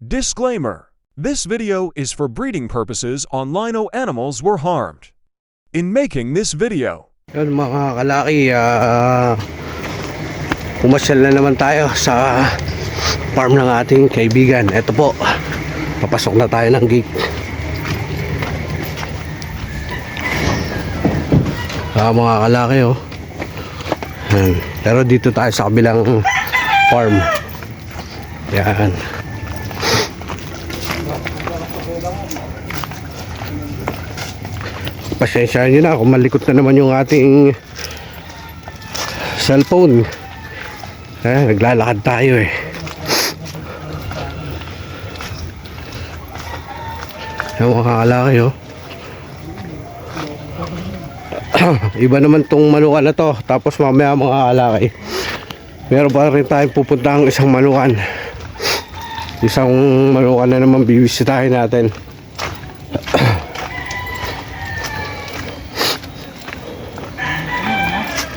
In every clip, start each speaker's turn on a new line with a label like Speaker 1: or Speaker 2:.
Speaker 1: Disclaimer This video is for breeding purposes on lino animals were harmed. In making this video,
Speaker 2: Yun mga kalaki, ah pumasyal na naman tayo sa farm ng ating kaibigan. Ito po, papasok na tayo ng gate. Ah, mga kalaki oh. Yan. Pero dito tayo sa kabilang farm. Yan. Pasensya nyo na kung malikot na naman yung ating cellphone. Eh, naglalakad tayo eh. Yung mga kalaki oh. Iba naman tong manukan na to. Tapos mamaya mga kalaki. Meron pa rin tayong pupuntang isang manukan. Isang manukan na naman bibisitahin natin.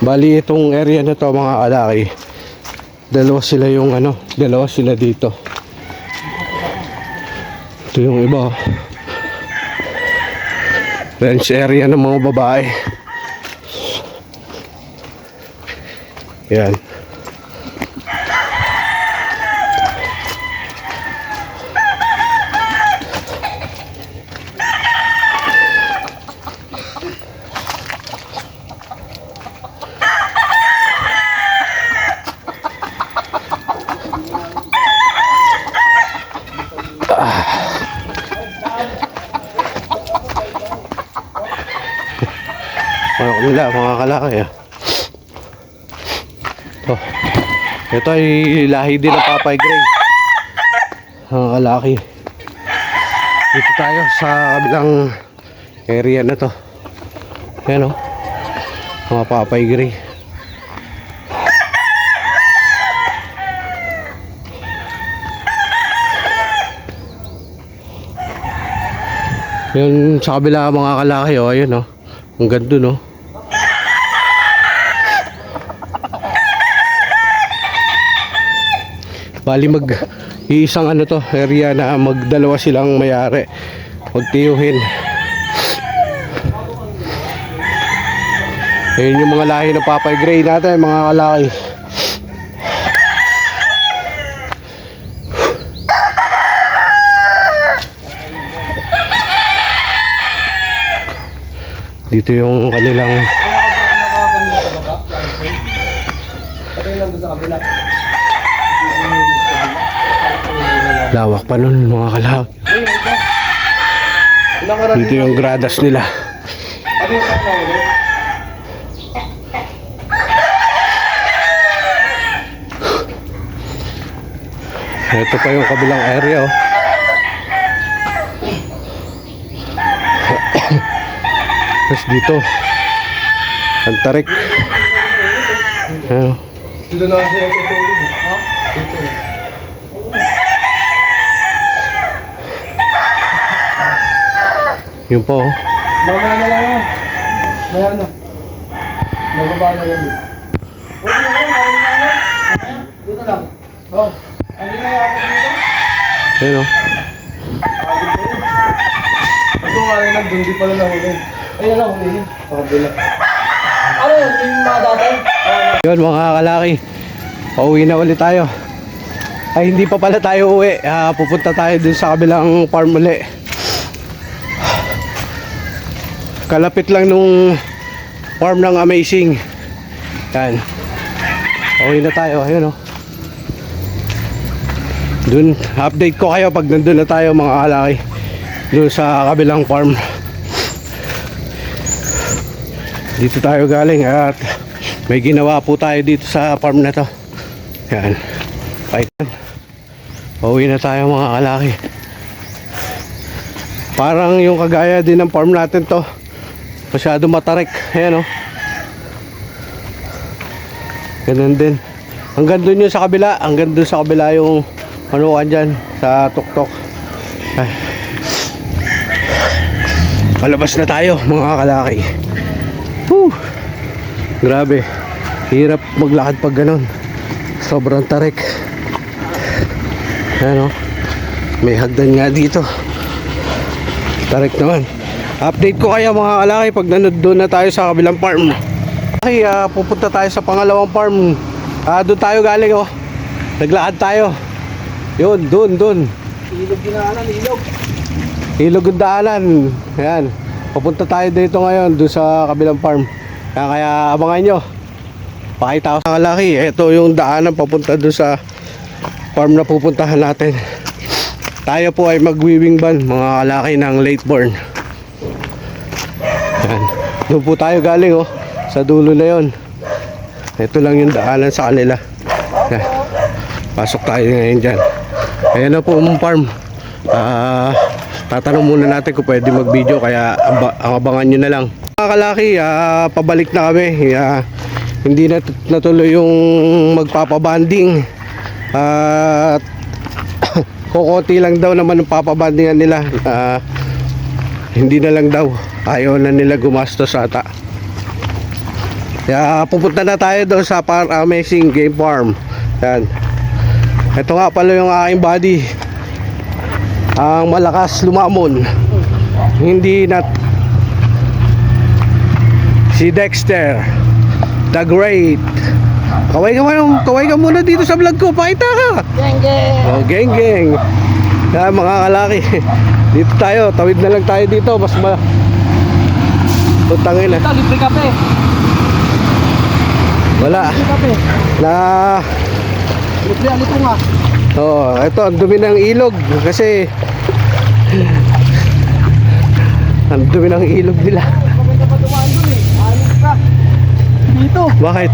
Speaker 2: Bali itong area na to mga kalaki. Dalawa sila yung ano, dalawa sila dito. Ito yung iba. oh. Ranch area ng mga babae. Yan. Nila mga kalaki ah. Ito. Ito ay lahi din ng Papay Gray. Mga kalaki. Dito tayo sa kabilang area na to. Yan o. Mga Papay Gray. Yun sa kabila mga kalaki oh, ayun oh. Ang ganda no. Bali mag iisang ano to area na magdalawa silang mayari. Magtiyuhin. Ayun yung mga lahi ng Papay Gray natin mga kalaki. Dito yung kanilang lawak pa nun mga kalaki. Dito yung gradas nila. Ito pa yung kabilang area oh. Tapos dito. Ang tarik. Ayan.
Speaker 3: Dito na siya. Ha? Dito.
Speaker 2: Yun po.
Speaker 3: Mamaya na lang yan. Maya na. Mababa na yan. Huwag na yan, na. Dito lang. Oh. Hindi na yan.
Speaker 2: Ayan oh.
Speaker 3: Ito nga rin lang, hindi pala nahuli. Ayun lang, huli. Sa kabila. Ano yun? Yung mga dati? Ah,
Speaker 2: Yun mga kalaki. Pauwi na ulit tayo. Ay hindi pa pala tayo uwi. Ah, pupunta tayo dun sa kabilang farm uli. Kalapit lang nung farm ng Amazing. Yan. Pauwi na tayo. Ayun oh. Dun, update ko kayo pag nandun na tayo mga kalaki. Dun sa kabilang farm. Dito tayo galing at may ginawa po tayo dito sa farm na to. Yan. Python. Pauwi na tayo mga kalaki. Parang yung kagaya din ng farm natin to. Masyado matarik. Ayan o. Ganun din. Hanggang dun yung sa kabila. Hanggang dun sa kabila yung manukan dyan. Sa tuktok. Ay. Palabas na tayo mga kalaki. Whew. Grabe. Hirap maglakad pag ganun. Sobrang tarik. Ayan o. May hagdan nga dito. Tarik naman. Update ko kaya mga kalaki pag nanood doon na tayo sa kabilang farm. Okay, ah, pupunta tayo sa pangalawang farm. Ah, doon tayo galing oh. Naglakad tayo. Yun, doon, doon.
Speaker 3: Ilog ginaanan, ilog.
Speaker 2: Ilog ang daanan. Ayan. Pupunta tayo dito ngayon doon sa kabilang farm. Kaya, kaya abangan nyo. Pakita ko sa kalaki. Ito yung daanan papunta doon sa farm na pupuntahan natin. Tayo po ay magwiwing ban mga kalaki ng late born. Doon po tayo galing oh. Sa dulo na yon. Ito lang yung daanan sa kanila. Ayan. Pasok tayo ngayon dyan. Ayan na po ang farm. Ah, tatanong muna natin kung pwede mag-video kaya ang abangan nyo na lang. Mga kalaki, ah, pabalik na kami. Ah, hindi na natuloy yung magpapabanding. At kukunti lang daw naman ang papabandingan nila. Ah, hindi na lang daw. Ayaw na nila gumastos ata. Kaya pupunta na tayo doon sa Par Amazing Game Farm. Yan. Ito nga pala yung aking body. Ang malakas lumamon. Hindi na si Dexter the Great. Kaway ka muna, kaway ka muna dito sa vlog ko. Pakita ka.
Speaker 3: Geng, geng.
Speaker 2: Oh, geng geng. Yan mga kalaki. Dito tayo, tawid na lang tayo dito. Mas ma... Putangin na.
Speaker 3: Ito, libre kape.
Speaker 2: Wala.
Speaker 3: Libre kape.
Speaker 2: Na...
Speaker 3: Libre alito nga.
Speaker 2: Oh, ito ang dumi ng ilog kasi ang dumi ng ilog nila.
Speaker 3: Maganda pa dumaan dun eh. Ka. Dito.
Speaker 2: Bakit?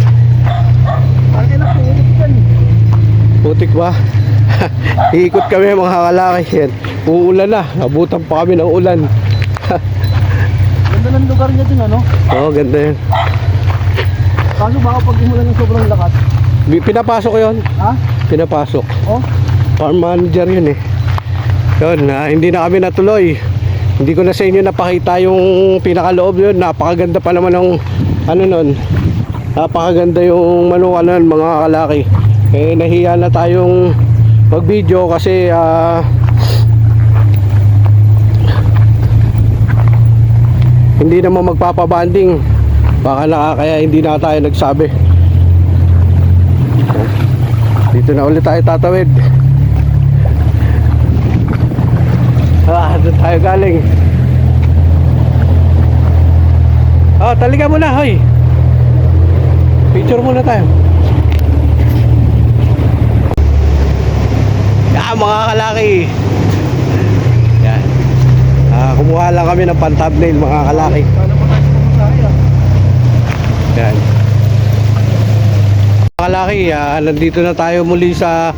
Speaker 3: Ang ina, pingilit yan.
Speaker 2: Putik ba? Iikot kami mga kalaki yan. Uulan na. Abutan pa kami ng ulan.
Speaker 3: Ganda ng lugar niya dun ano.
Speaker 2: oh, ganda yan.
Speaker 3: Kaso baka pag umulan ng sobrang lakas.
Speaker 2: Pinapasok yun.
Speaker 3: Ha?
Speaker 2: Pinapasok.
Speaker 3: Oh?
Speaker 2: Farm manager yun eh. Yun, ah, hindi na kami natuloy. Hindi ko na sa inyo napakita yung pinakaloob yun. Napakaganda pa naman ng ano nun. Napakaganda yung manukanan mga kalaki. Eh nahiya na tayong mag video kasi ah hindi naman magpapabanding. Baka nakakaya hindi na tayo nagsabi. Dito na ulit tayo tatawid. Ah, doon tayo galing. Ah, taliga muna, hoy. Picture muna tayo. Yan, mga kalaki. Kumuha lang kami ng pan-thumbnail, mga kalaki. Yan. Mga kalaki, ah, nandito na tayo muli sa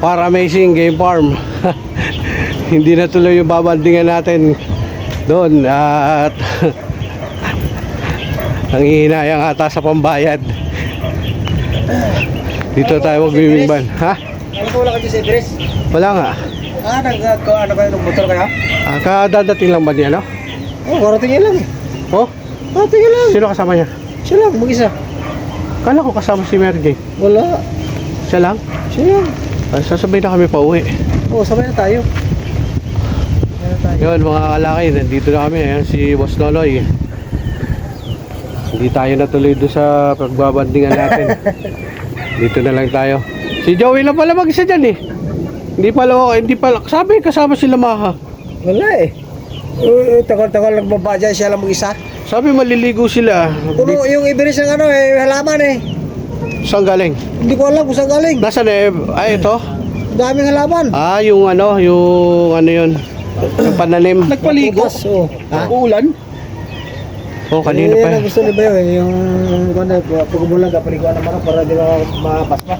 Speaker 2: Para Amazing Game Farm. Hindi na tuloy yung babandingan natin doon at ang hihinayang ata sa pambayad. Dito tayo mag-swimming ban. Ha?
Speaker 3: Ano ko wala ka dyan sa Everest?
Speaker 2: Wala nga.
Speaker 3: Ah, nag ko ano kayo ng motor kaya?
Speaker 2: Ah, kadadating lang ba niya, no?
Speaker 3: Oh, karating lang eh.
Speaker 2: Oh,
Speaker 3: Karating lang.
Speaker 2: sino kasama niya?
Speaker 3: Siya lang, mag-isa.
Speaker 2: Kala ko kasama si Mary Jane.
Speaker 3: Wala.
Speaker 2: Siya lang?
Speaker 3: Siya lang.
Speaker 2: Ah, sasabay na kami pa uwi.
Speaker 3: Oh, sabay na tayo. Sabay na tayo.
Speaker 2: Yun mga kalaki, nandito na kami. Ayan si Boss Loloy. Hindi tayo natuloy doon sa pagbabandingan natin. dito na lang tayo. Si Joey lang pala mag-isa dyan eh. Hindi pala ako, hindi pala. Sabi kasama sila Maha.
Speaker 3: Wala eh. Uh, tagal-tagal nagbaba dyan, siya lang mag-isa.
Speaker 2: Sabi maliligo sila.
Speaker 3: Puno yung Everest ng ano eh, halaman eh.
Speaker 2: Saan galing?
Speaker 3: Hindi ko alam kung saan galing.
Speaker 2: Nasaan eh? Ay, ito?
Speaker 3: Daming halaman.
Speaker 2: Ah, yung ano, yung ano yun. Yung pananim.
Speaker 3: Nagpaligo. Oh. Ha?
Speaker 2: Uulan? Oh, kanina
Speaker 3: eh,
Speaker 2: pa.
Speaker 3: ang gusto ni Bayo eh, yung kung ano, pag umulan ka, paliguan naman para di na mapaspa.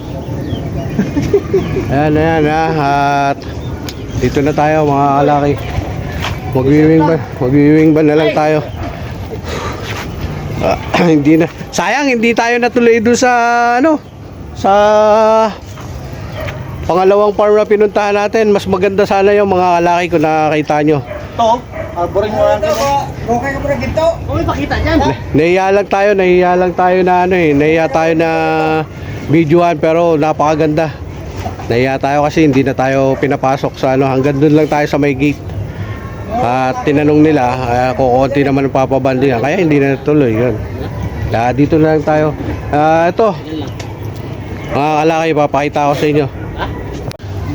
Speaker 2: Ayan, ayan, ah, at dito na tayo mga kalaki. Magwiwing ba? Magwiwing ba na lang tayo? Ah, hindi na. Sayang, hindi tayo natuloy doon sa ano? Sa pangalawang farm na pinuntahan natin. Mas maganda sana yung mga kalaki kung nakakita nyo.
Speaker 3: Ito, ah, boring mo lang. Okay ka muna ginto. Kung pakita dyan.
Speaker 2: Nahiya lang tayo, nahiya lang tayo na ano eh. Nahiya tayo na videoan pero napakaganda. Nahiya tayo kasi hindi na tayo pinapasok sa ano, hanggang doon lang tayo sa may gate. At tinanong nila, uh, kukunti naman ang papabandingan, kaya hindi na natuloy yun. Kaya dito na lang tayo. Ah, ito, mga kalaki, papakita ko sa inyo.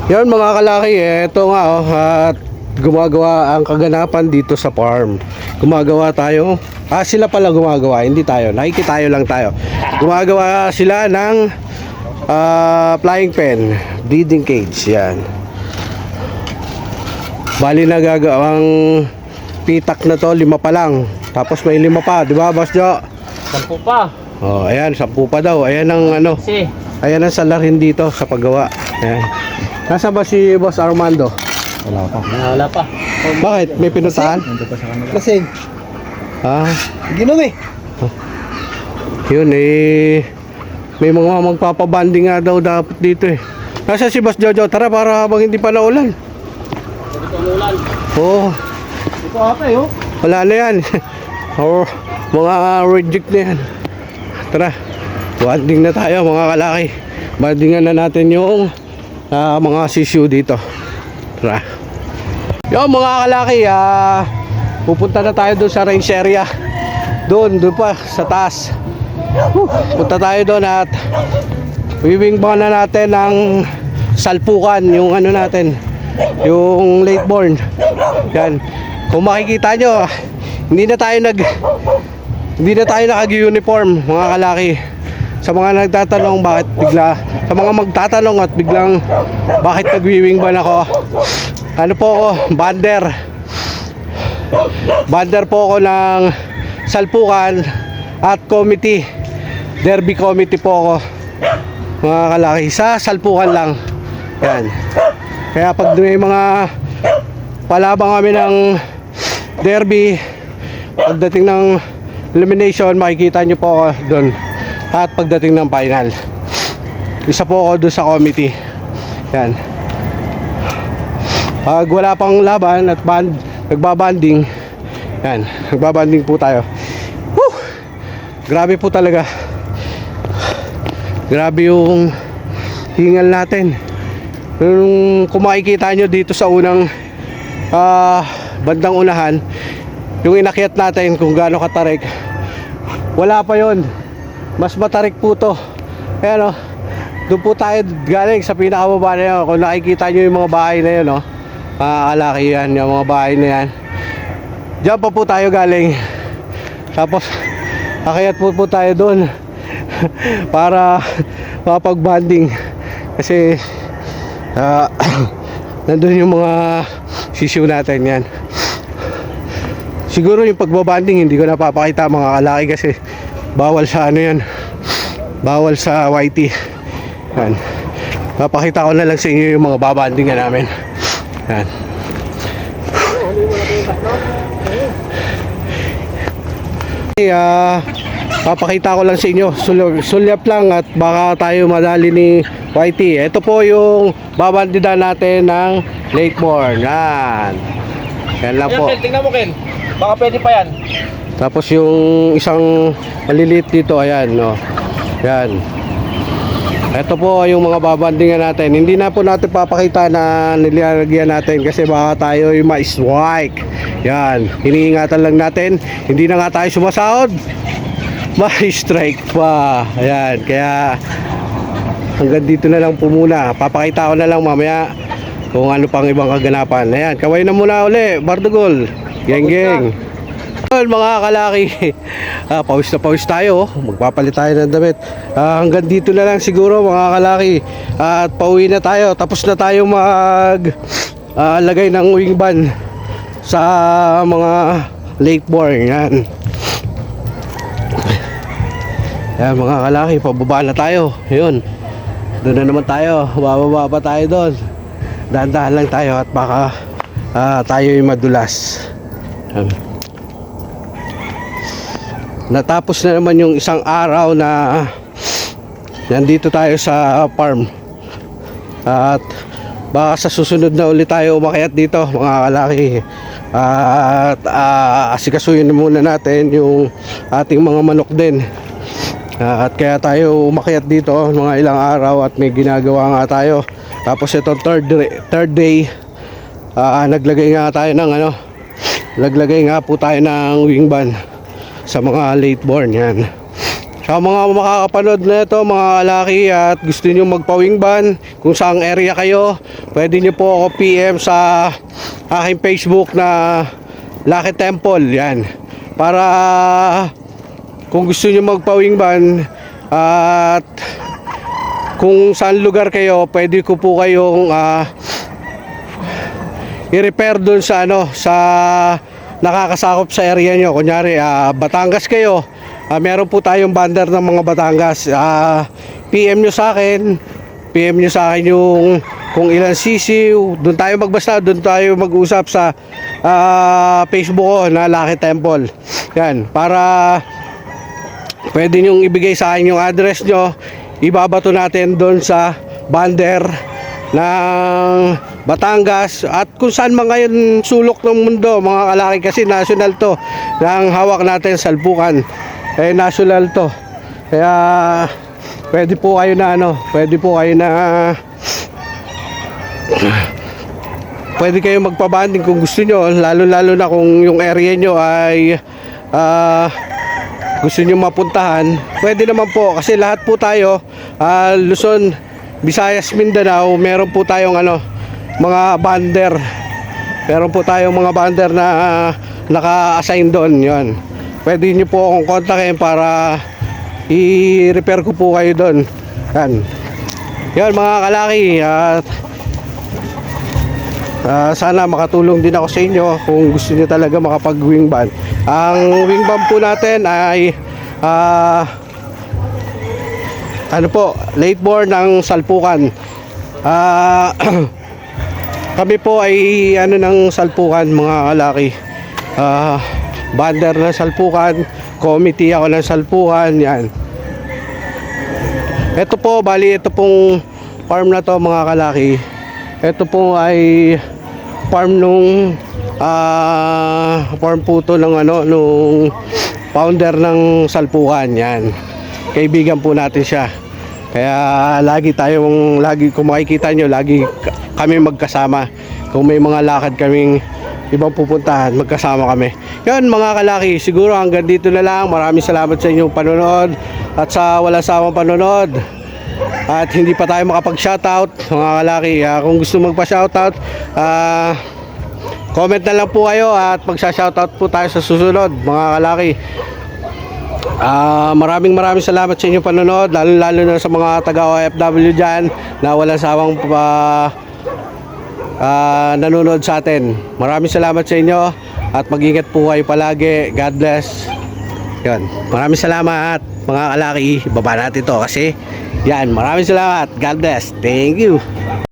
Speaker 2: Yun mga kalaki, ito nga oh, at gumagawa ang kaganapan dito sa farm. Gumagawa tayo, ah sila pala gumagawa, hindi tayo, nakikitayo lang tayo. Gumagawa sila ng ah, flying pen, breeding cage, yan. Bali na gagawang pitak na to, lima pa lang. Tapos may lima pa, di ba Boss Jo?
Speaker 3: Sampu pa.
Speaker 2: Oh, ayan, sampu pa daw. Ayan ang ano,
Speaker 3: Kasi,
Speaker 2: ayan ang salarin dito sa paggawa. Ayan. Nasaan ba si Boss Armando?
Speaker 3: wala pa. Wala pa.
Speaker 2: Bakit? May pinuntahan?
Speaker 3: Lasing.
Speaker 2: Ah,
Speaker 3: Ginom eh.
Speaker 2: yun eh. May mga magpapabanding nga daw dapat dito eh. Nasa si Boss Jojo? Tara para habang hindi pa naulan. Oo, oh,
Speaker 3: Ito ata eh oh.
Speaker 2: wala na yan. oh, mga reject na yan. Tara, banding na tayo mga kalaki. Bandingan na natin yung ah, mga sisyo dito. Tara. Yo mga kalaki, ah, pupunta na tayo doon sa range area. Doon, doon pa sa taas. Whew, punta tayo doon at wiwing ba na natin ang salpukan, yung ano natin, yung late born. Yan. Kung makikita nyo, hindi na tayo nag hindi na tayo nakag-uniform mga kalaki. Sa mga nagtatanong bakit bigla, sa mga magtatanong at biglang bakit nagwiwing ban ako. Ano po ako, bander. Bander po ako ng salpukan at committee. Derby committee po ako. Mga kalaki, sa salpukan lang. Yan. Kaya pag may mga palabang kami ng derby, pagdating ng elimination, makikita nyo po ako doon. At pagdating ng final. Isa po ako doon sa committee. Yan. Pag wala pang laban at band, nagbabanding, yan, nagbabanding po tayo. Grabe po talaga. Grabe yung hingal natin. Yung kung makikita nyo dito sa unang ah, bandang unahan, yung inakyat natin kung gaano katarik, wala pa yon Mas matarik po to. Ayan o. Doon po tayo galing sa pinakababa na yun. Kung nakikita nyo yung mga bahay na yun, no? Makakalaki yan, yung mga bahay na yan. Diyan pa po tayo galing. Tapos, akayat po po tayo doon. para mapag-banding. Kasi, ah, nandun yung mga sisiw natin yan. Siguro yung pagbabanding hindi ko napapakita mga kalaki kasi bawal sa ano yan. Bawal sa YT. Yan. Papakita ko na lang sa inyo yung mga babandingan namin. Yan. Okay, ah, papakita ko lang sa inyo. Sul- sulyap lang at baka tayo madali ni YT. Ito po yung babandida natin ng Lakemore. Yan. Yan lang po.
Speaker 3: Ken, tingnan mo Ken. Baka pwede pa yan.
Speaker 2: Tapos yung isang maliliit dito, ayan, no. Yan. Ito po yung mga babandingan natin. Hindi na po natin papakita na nilalagyan natin kasi baka tayo yung ma-swipe. Yan. Hiniingatan lang natin. Hindi na nga tayo sumasahod. Ma-strike pa. Ayan. Kaya hanggang dito na lang po muna. Papakita ko na lang mamaya kung ano pang ibang kaganapan. Ayan. Kaway na muna uli. Bardugol. Geng geng. Well, mga kalaki, ah, pawis na pawis tayo. oh. Magpapalit tayo ng damit. Ah, hanggang dito na lang siguro mga kalaki. Ah, at pauwi na tayo. Tapos na tayo mag ah, lagay ng wing ban sa mga lake born. Yan. Yan mga kalaki, pababa na tayo. Yun. Doon na naman tayo. Bababa pa tayo doon. Dahan-dahan lang tayo at baka ah, tayo yung madulas. Yan. Natapos na naman yung isang araw na nandito tayo sa farm. At baka sa susunod na ulit tayo umakyat dito mga kalaki. At uh, asikasuyin muna natin yung ating mga manok din. Ah, at kaya tayo umakyat dito mga ilang araw at may ginagawa nga tayo. Tapos ito third third day ah, naglagay nga tayo ng ano, naglagay nga po tayo ng wing ban sa mga late born yan. Sa mga makakapanood na ito mga laki at gusto niyo magpa-wing ban kung saang area kayo, pwede niyo po ako PM sa aking Facebook na Lucky Temple yan. Para kung gusto niyo magpa-wing ban at kung saan lugar kayo, pwede ko po kayong ah, i-repair doon sa ano sa nakakasakop sa area nyo. Kunyari, ah, Batangas kayo. ah, meron po tayong bander ng mga Batangas. Ah, PM nyo sa akin. PM nyo sa akin yung kung ilan sisiw. Doon tayo magbasta. Doon tayo mag-usap sa ah, Facebook ko na Lucky Temple. Yan. Para pwede nyong ibigay sa akin yung address nyo. Ibabato natin doon sa bander ng Batangas. At kung saan man ngayon sulok ng mundo mga kalaki kasi national to ng hawak natin salpukan. Eh national to. Kaya pwede po kayo na ano pwede po kayo na pwede kayo magpabanding kung gusto nyo. Lalo lalo na kung yung area nyo ay ah gusto nyo mapuntahan, pwede naman po kasi lahat po tayo, ah, Luzon, Visayas, Mindanao, meron po tayong ano, mga bander. Meron po tayong mga bander na ah, naka-assign doon, 'yon. Pwede niyo po akong kontakin para i-repair ko po kayo doon. Yan. Yan mga kalaki at Ah, sana makatulong din ako sa inyo kung gusto niyo talaga makapag wing ban. Ang wing ban po natin ay ah, ano po, late born ng salpukan. Ah, kami po ay ano ng salpukan mga kalaki. Ah, bander ng salpukan, committee ako ng salpukan, yan. Ito po, bali ito pong farm na to mga kalaki. Ito po ay farm nung ah farm po to ng ano nung founder ng Salpukan yan. Kaibigan po natin siya. Kaya lagi tayong lagi kung makikita nyo lagi kami magkasama. Kung may mga lakad kaming ibang pupuntahan, magkasama kami. Yan mga kalaki, siguro hanggang dito na lang. Maraming salamat sa inyong panonood at sa wala sawang panonood. At hindi pa tayo makapag-shoutout mga kalaki. Ah, kung gusto magpa-shoutout, ah comment na lang po kayo at magsa-shoutout po tayo sa susunod mga kalaki. Ah, maraming maraming salamat sa inyong panonood, lalo lalo na sa mga taga OFW diyan na walang sawang pa ah, nanonood sa atin. Maraming salamat sa inyo at mag-ingat po kayo palagi. God bless. Yan. Maraming salamat mga kalaki. Baba natin to kasi yan. Maraming salamat. God bless. Thank you.